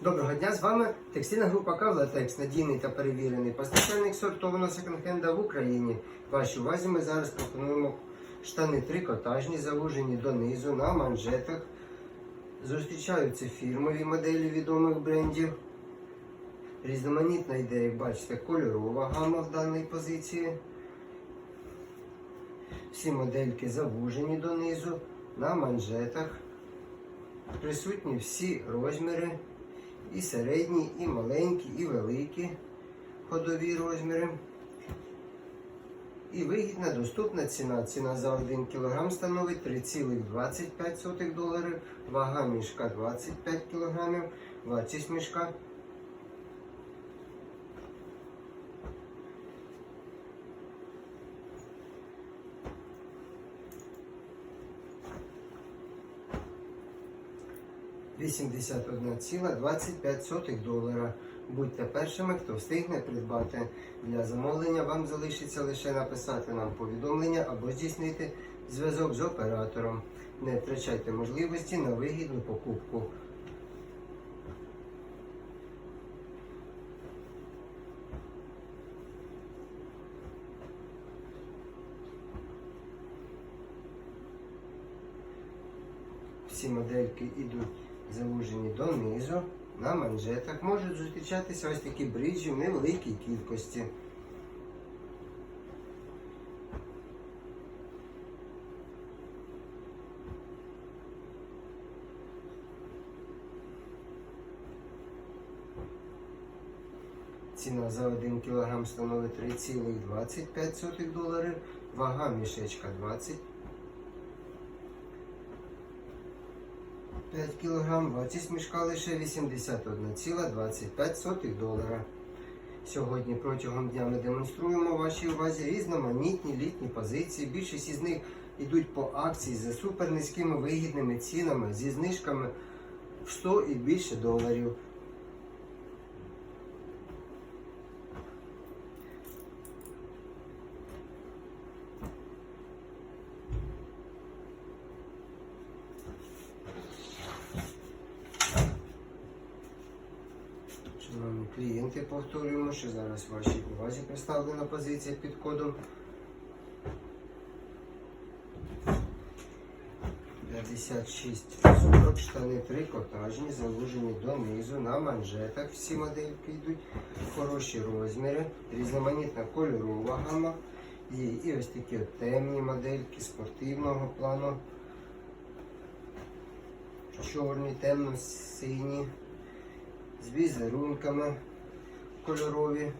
Доброго дня, з вами текстильна група Кавлатекс, надійний та перевірений постачальник сортованого секонд-хенда в Україні. Вашій увазі ми зараз пропонуємо штани трикотажні, завужені донизу на манжетах. Зустрічаються фірмові моделі відомих брендів. Різноманітна ідея, бачите, кольорова гама в даній позиції. Всі модельки завужені донизу на манжетах. Присутні всі розміри, і середні, і маленькі, і великі ходові розміри. І вигідна доступна ціна. Ціна за 1 кг становить 3,25 доларів, вага мішка 25 кг, вартість мішка – 81,25 долара. Будьте першими, хто встигне придбати. Для замовлення вам залишиться лише написати нам повідомлення або здійснити зв'язок з оператором. Не втрачайте можливості на вигідну покупку. Всі модельки йдуть завужені донизу, на манжетах. Можуть зустрічатися ось такі бриджі в невеликій кількості. Ціна за 1 кг становить 3,25 доларів, вага мішечка 20 5 кг, вартість мішка лише 81,25 долара. Сьогодні протягом дня ми демонструємо вашій увазі різноманітні літні позиції. Більшість із них йдуть по акції за супернизькими вигідними цінами зі знижками в 100 і більше доларів. Клієнти, повторюємо, що зараз вашій увазі представлена позиція під кодом 5640 штани трикотажні, заложені донизу на манжетах. Всі модельки йдуть хороші розміри, різноманітна кольорова гама. Є і ось такі от темні модельки спортивного плану. Чорні, темно-сині з візерунками кольорові.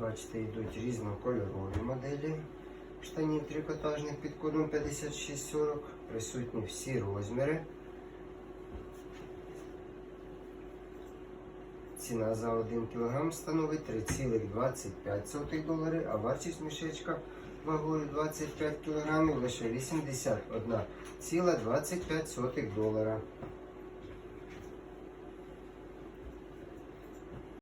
Бачите, йдуть різнокольорові моделі штанів трикотажних під кодом 5640. Присутні всі розміри. Ціна за 1 кг становить 3,25 долари, а вартість мішечка вагою 25 кг лише 81,25 долара.